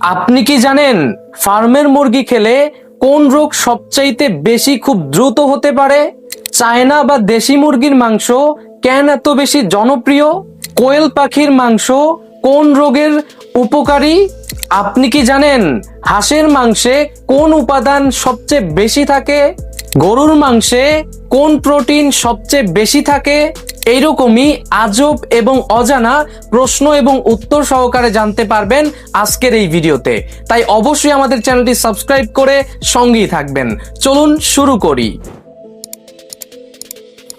আপনি কি জানেন ফার্মের মুরগি খেলে কোন রোগ সবচাইতে বেশি খুব দ্রুত হতে পারে? চায়না বা দেশি মুরগির মাংস কেন এত বেশি জনপ্রিয়? কোয়েল পাখির মাংস কোন রোগের উপকারী? আপনি কি জানেন হাঁসের মাংসে কোন উপাদান সবচেয়ে বেশি থাকে? গরুর মাংসে কোন প্রোটিন সবচেয়ে বেশি থাকে? এইরকমই আজব এবং অজানা প্রশ্ন এবং উত্তর সহকারে জানতে পারবেন আজকের এই ভিডিওতে। তাই অবশ্যই আমাদের চ্যানেলটি সাবস্ক্রাইব করে সঙ্গেই থাকবেন। চলুন শুরু করি।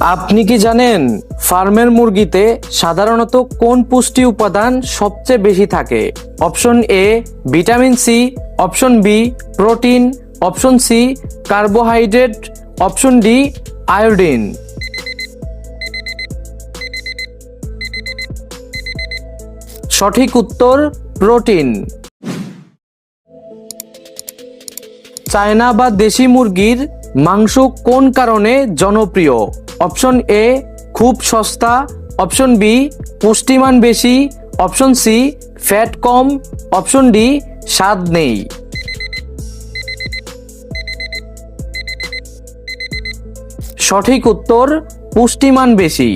আপনি কি জানেন ফার্মের মুরগিতে সাধারণত কোন পুষ্টি উপাদান সবচেয়ে বেশি থাকে? Option A, vitamin C, option B, protein, option C, carbohydrate, option D, iodine. সঠিক উত্তর, প্রোটিন। চায়না বা দেশি মুরগির মাংস কোন কারণে জনপ্রিয়? অপশন এ খুব সস্তা, অপশন বি পুষ্টিমান বেশি, অপশন সি ফ্যাট কম, অপশন ডি স্বাদ নেই। সঠিক উত্তর, পুষ্টিমান বেশি।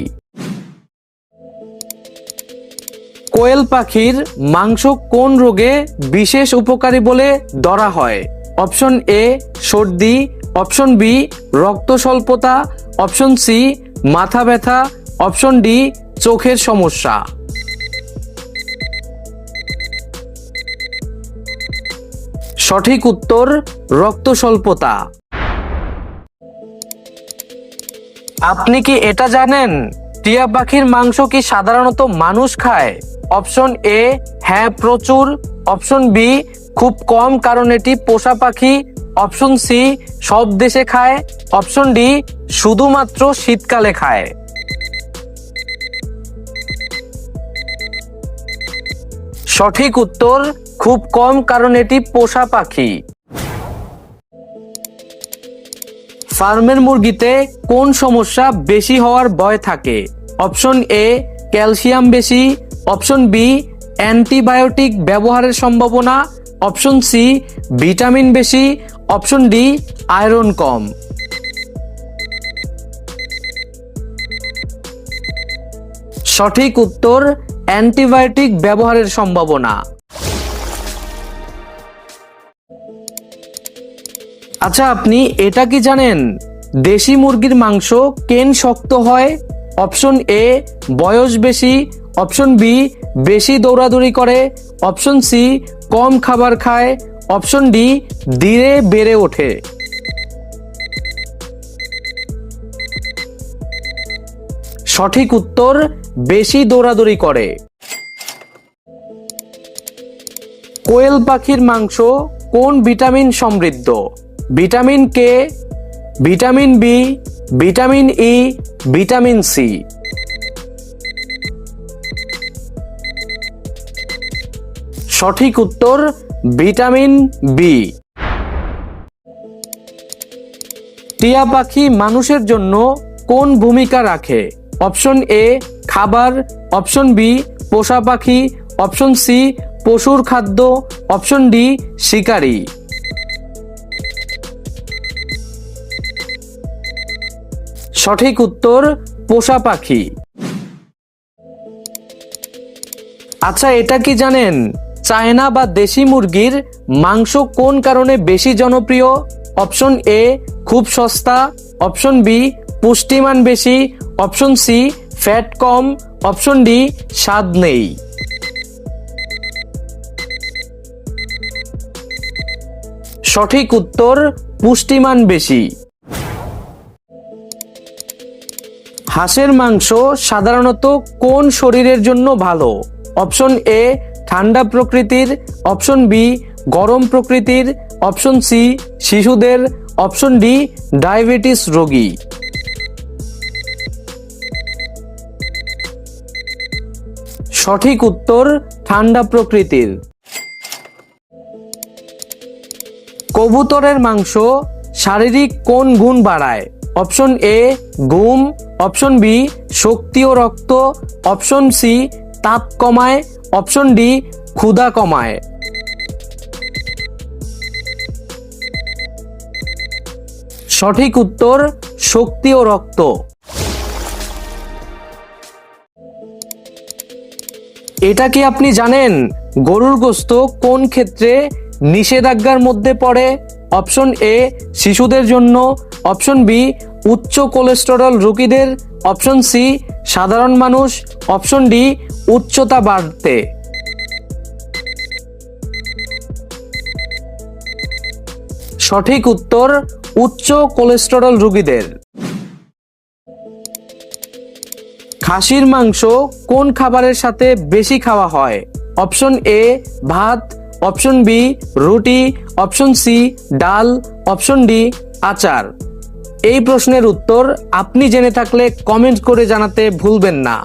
কোয়েল পাখির মাংস কোন রোগে বিশেষ উপকারী বলে ধরা হয়? অপশন এ সর্দি অপশন বি রক্ত স্বল্পতা অপশন সি, মাথা ব্যথা। অপশন ডি, চোখের সমস্যা। সঠিক উত্তর রক্ত স্বল্পতা আপনি কি এটা জানেন? টিয়া পাখির মাংস কি সাধারণত মানুষ খায়? অপশন এ হ্যাঁ প্রচুর। অপশন বি, খুব কম, কারণ এটি পোষা পাখি। অপশন সি, সব দেশে খায়। অপশন ডি, শুধুমাত্র শীতকালে খায়। সঠিক উত্তর, খুব কম কারণ এটি পোষা পাখি। ফার্মের মুরগিতে কোন সমস্যা বেশি হওয়ার ভয় থাকে? অপশন এ, ক্যালসিয়াম বেশি। অপশন বি, অ্যান্টিবায়োটিক ব্যবহারের সম্ভাবনা। অপশন সি, ভিটামিন বেশি। অপশন ডি, আয়রন কম। সঠিক উত্তর, অ্যান্টিবায়োটিক ব্যবহারের সম্ভাবনা। আচ্ছা আপনি এটা কি জানেন? দেশি মুরগির মাংস কেন শক্ত হয়? অপশন এ, বয়স বেশি। অপশন বি, বেশি দৌড়াদৌড়ি করে। অপশন সি, কম খাবার খায়। অপশন ডি, ধীরে বেড়ে ওঠে। সঠিক উত্তর, বেশি দৌড়াদৌড়ি করে। কোয়েল পাখির মাংস কোন ভিটামিন সমৃদ্ধ? Vitamin K, vitamin B, vitamin E, vitamin C. সঠিক উত্তর ভিটামিন বি টিয়া পাখি মানুষের জন্য কোন ভূমিকা রাখে? অপশন এ খাবার। অপশন বি পোষা পাখি। অপশন সি পশুর খাদ্য। অপশন ডি শিকারী। সঠিক উত্তর, পোষা পাখি। আচ্ছা এটা কি জানেন? চায়না বা দেশি মুরগির মাংস কোন কারণে বেশি জনপ্রিয়? অপশন এ, খুব সস্তা। অপশন বি, পুষ্টিমান বেশি। অপশন সি, ফ্যাট কম। অপশন ডি, স্বাদ নেই। সঠিক উত্তর, পুষ্টিমান বেশি। হাঁসের মাংস সাধারণত কোন শরীরের জন্য ভালো? অপশন এ ঠান্ডা প্রকৃতির অপশন বি, গরম প্রকৃতির অপশন সি, শিশুদের অপশন ডি, ডায়াবেটিস রোগী। সঠিক উত্তর, ঠান্ডা প্রকৃতির। কবুতরের মাংস শারীরিক কোন গুণ বাড়ায়? অপশন এ, ঘুম। অপশন বি, শক্তি ও রক্ত। অপশন সি, তাপ কমায়। অপশন ডি, ক্ষুধা কমায়। সঠিক উত্তর, শক্তি ও রক্ত। এটা কি আপনি জানেন? গরুর গোস্ত কোন ক্ষেত্রে নিষেধাজ্ঞার মধ্যে পড়ে? অপশন এ, শিশুদের জন্য। অপশন বি, উচ্চ কোলেস্টেরল রোগীদের। অপশন সি, সাধারণ মানুষ। অপশন ডি উচ্চতা বাড়তে। সঠিক উত্তর, উচ্চ কোলেস্টেরল রোগীদের। খাসির মাংস কোন খাবারের সাথে বেশি খাওয়া হয়? অপশন এ, ভাত, অপশন বি, রুটি, অপশন সি, ডাল, অপশন ডি, আচার। এই প্রশ্নের উত্তর আপনি জেনে থাকলে কমেন্ট করে জানাতে ভুলবেন না।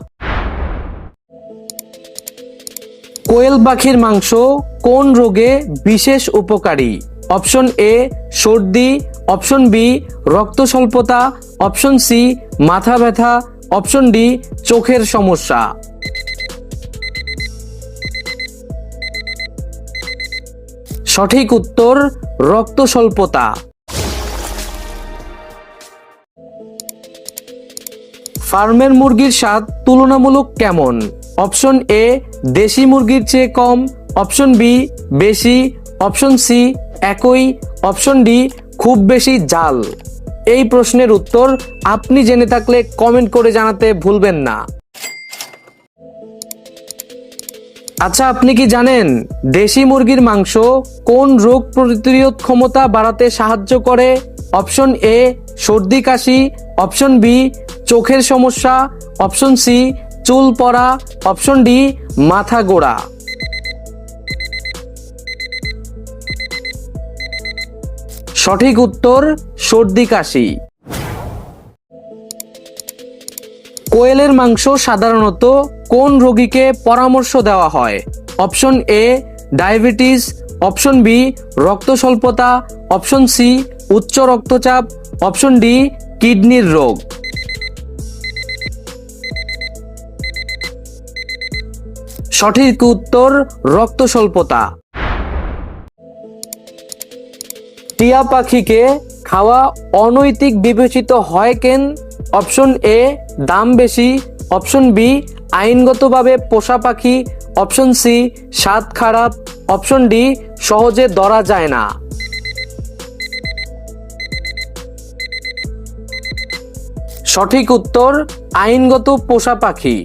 কোয়েল পাখির মাংস কোন রোগে বিশেষ উপকারী? অপশন এ, সর্দি, অপশন বি, রক্ত স্বল্পতা, অপশন সি, মাথা ব্যথা, অপশন ডি, চোখের সমস্যা। সঠিক উত্তর, রক্ত স্বল্পতা। ফার্মের মুরগির স্বাদ তুলনামূলক কেমন? অপশন এ, দেশি মুরগির চেয়ে কম। অপশন বি, বেশি। অপশন সি, একই। অপশন ডি, খুব বেশি জাল। এই প্রশ্নের উত্তর আপনি জেনে থাকলে কমেন্ট করে জানাতে ভুলবেন না। আচ্ছা আপনি কি জানেন দেশি মুরগির মাংস কোন রোগ প্রতিরোধ ক্ষমতা বাড়াতে সাহায্য করে? অপশন এ, সর্দি কাশি। অপশন বি, চোখের সমস্যা। অপশন সি চুল পড়া, অপশন ডি, মাথা গোড়া। সঠিক উত্তর, সর্দি কাশি। কোয়েলের মাংস সাধারণত কোন রোগীকে পরামর্শ দেওয়া হয়? Option A, diabetes. Option B, রক্ত স্বল্পতা। অপশন সি, উচ্চ রক্তচাপ। অপশন ডি, কিডনির রোগ। সঠিক উত্তর রক্ত স্বল্পতা টিয়া পাখিকে খাওয়া অনৈতিক বিবেচিত হয় কেন? অপশন এ, দাম বেশি। অপশন বি, আইনগতভাবে পোষা পাখি। অপশন সি, স্বাদ খারাপ। অপশন ডি, সহজে ধরা যায় না। সঠিক উত্তর, আইনগত পোষা পাখি।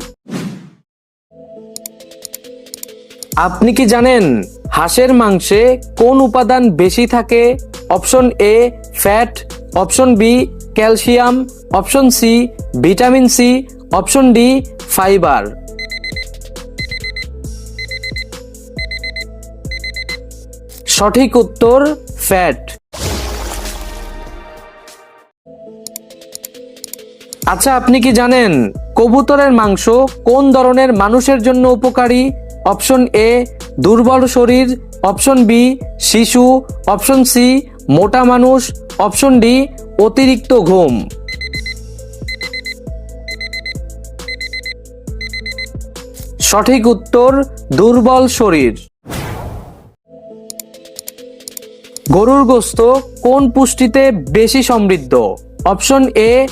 আপনি কি জানেন হাঁসের মাংসে কোন উপাদান বেশি থাকে? Option A fat option B calcium option C vitamin C option D fibre সঠিক উত্তর ফ্যাট আচ্ছা আপনি কি জানেন কবুতরের মাংস কোন ধরনের মানুষের জন্য উপকারী? অপশন এ, দুর্বল শরীর, অপশন বি, শিশু, অপশন সি, মোটা মানুষ, অপশন ডি, অতিরিক্ত ঘুম। সঠিক উত্তর, দুর্বল শরীর। গরুর গোস্ত কোন পুষ্টিতে বেশি সমৃদ্ধ? Option A,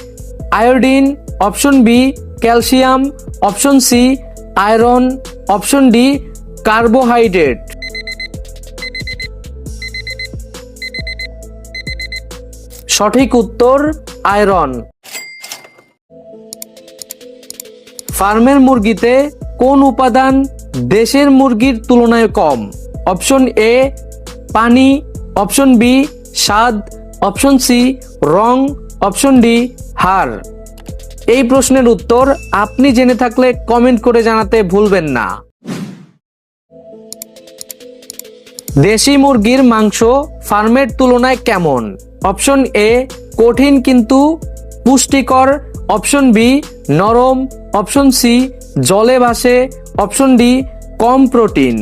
iodine, option B, calcium, option C, iron option D, carbohydrate. সঠিক উত্তর, আয়রন। ফার্মের মুরগিতে কোন উপাদান দেশের মুরগির তুলনায় কম? অপশন এ, পানি। অপশন বি, স্বাদ। অপশন সি, রং। অপশন ডি, হাড়। এই প্রশ্নের উত্তর আপনি জেনে থাকলে কমেন্ট করে জানাতে ভুলবেন না। দেশি মুরগির মাংস ফার্মের তুলনায় কেমন? অপশন এ, কঠিন কিন্তু পুষ্টিকর। অপশন বি, নরম। অপশন সি, জলে ভাসে। অপশন ডি, কম প্রোটিন।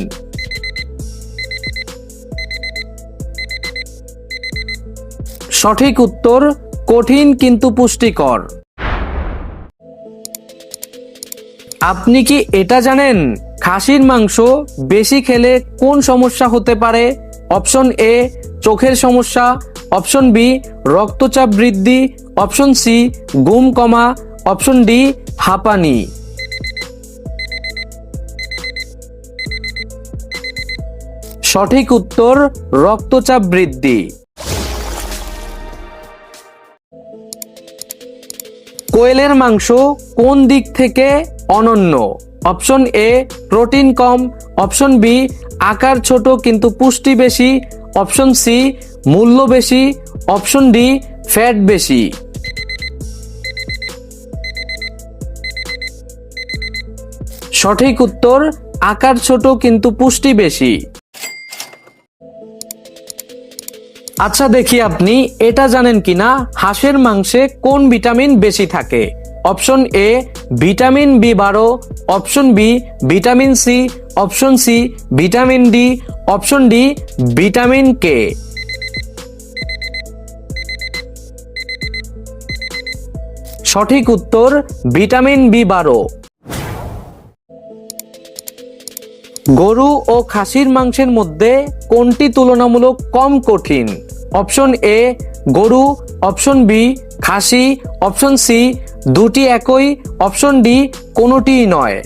সঠিক উত্তর, কঠিন কিন্তু পুষ্টিকর। আপনি কি এটা জানেন? খাসির মাংস বেশি খেলে কোন সমস্যা হতে পারে? অপশন এ চোখের সমস্যা। অপশন বি রক্তচাপ বৃদ্ধি। অপশন সি ঘুম কমা। অপশন ডি হাঁপানি। সঠিক উত্তর, রক্তচাপ বৃদ্ধি। কোয়েলের মাংস কোন দিক থেকে অনন্য। অপশন এ, প্রোটিন কম। অপশন বি, আকার ছোট কিন্তু পুষ্টি বেশি। অপশন সি, মূল্য বেশি। অপশন ডি, ফ্যাট বেশি। সঠিক উত্তর, আকার ছোট কিন্তু পুষ্টি বেশি। আচ্ছা দেখি আপনি এটা জানেন কিনা, হাঁসের মাংসে কোন ভিটামিন বেশি থাকে? অপশন এ ভিটামিন বি বারো, option B vitamin C, option C vitamin D, option D vitamin K. সঠিক উত্তর ভিটামিন বি বারো। গরু ও খাসির মাংসের মধ্যে কোনটি তুলনামূলক কম কঠিন? অপশন এ গরু, অপশন বি খাসি, অপশন সি দুটি একই, অপশন ডি কোনোটিই নয়।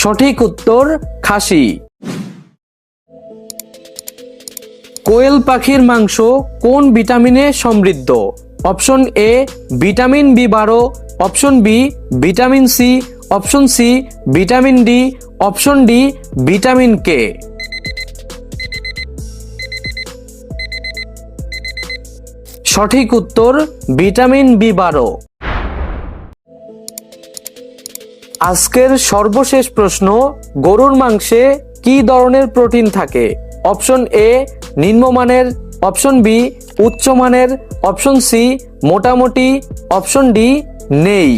সঠিক উত্তর, খাসি। কোয়েল পাখির মাংস কোন ভিটামিনে সমৃদ্ধ? অপশন এ, ভিটামিন বি বারো, option B, vitamin C, option C, vitamin D, option D, vitamin K. সঠিক উত্তর ভিটামিন বি বারো। আজকের সর্বশেষ প্রশ্ন, গরুর মাংসে কি ধরনের প্রোটিন থাকে? অপশন এ, নিম্নমানের। অপশন বি, উচ্চমানের। অপশন সি, মোটামুটি। অপশন ডি, নেই।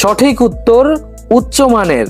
সঠিক উত্তর, উচ্চমানের।